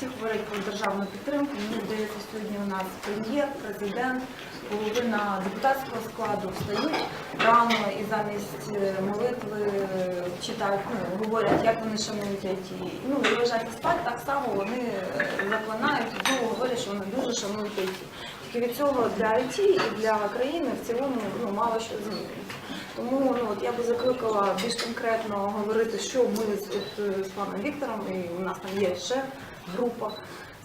всі говорять про державну підтримку. Мені здається, сьогодні у нас прем'єр, президент, половина депутатського складу встають рано і замість е, молитви е, читають, ну, говорять, як вони шанують IT. Ну і лежать спать, так само вони е, заклинають знову говорять, що вони дуже шанують IT. Тільки від цього для IT і для країни в цілому ну, мало що змінюється. Тому ну, от я би закликала більш конкретно говорити, що ми з, от, е, з паном Віктором, і у нас там є ще група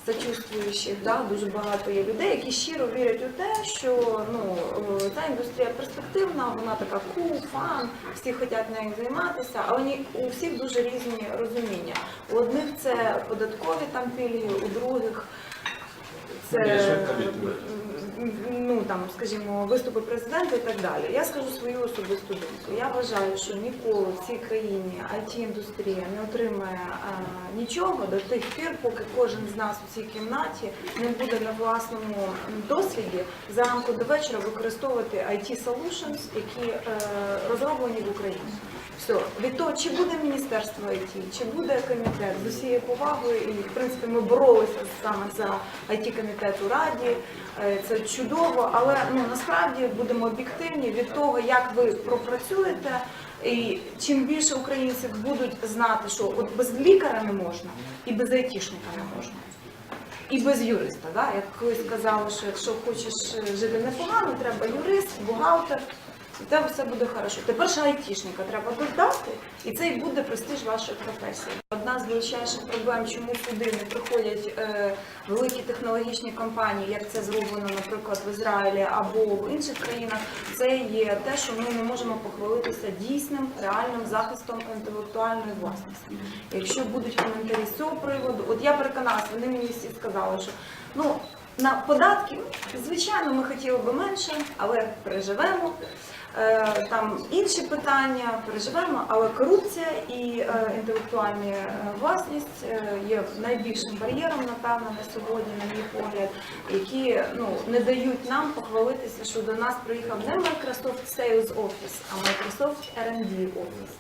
сочувствуючих, да, дуже багато є людей, які щиро вірять у те, що ну, е, ця індустрія перспективна, вона така кул, фан, всі хочуть нею займатися, а вони у всіх дуже різні розуміння. У одних це податкові там пільги, у других це ну там, скажімо, виступи президента і так далі. Я скажу свою особисту думку. Я вважаю, що ніколи в цій країні it індустрія не отримає а, нічого до тих пір, поки кожен з нас у цій кімнаті не буде на власному досвіді зранку до вечора використовувати it solutions, які е, розроблені в Україні. Все, від того, чи буде міністерство IT, чи буде комітет з усією повагою, і в принципі ми боролися саме за it комітет у раді. Е, Це чудово, але ну насправді будемо об'єктивні від того, як ви пропрацюєте, і чим більше українців будуть знати, що от без лікаря не можна, і без айтішника не можна. І без юриста, да? як колись казали, що якщо хочеш жити непогано, треба юрист, бухгалтер, і в тебе все буде хорошо. Тепер ще айтішника треба додати, і це і буде престиж вашої професії. Одна з величайших проблем, чому сюди не приходять е, великі технологічні компанії, як це зроблено, наприклад, в Ізраїлі або в інших країнах, це є те, що ми не можемо похвалитися дійсним реальним захистом інтелектуальної власності. Якщо будуть коментарі з цього приводу, от я переконалася, вони мені всі сказали, що ну. На податки, звичайно, ми хотіли би менше, але переживемо. Е, Там інші питання переживемо, але корупція і е, інтелектуальна е, власність є найбільшим бар'єром, напевно, на сьогодні, на мій погляд, які ну не дають нам похвалитися, що до нас приїхав не Microsoft Sales Office, а Microsoft R&D Office.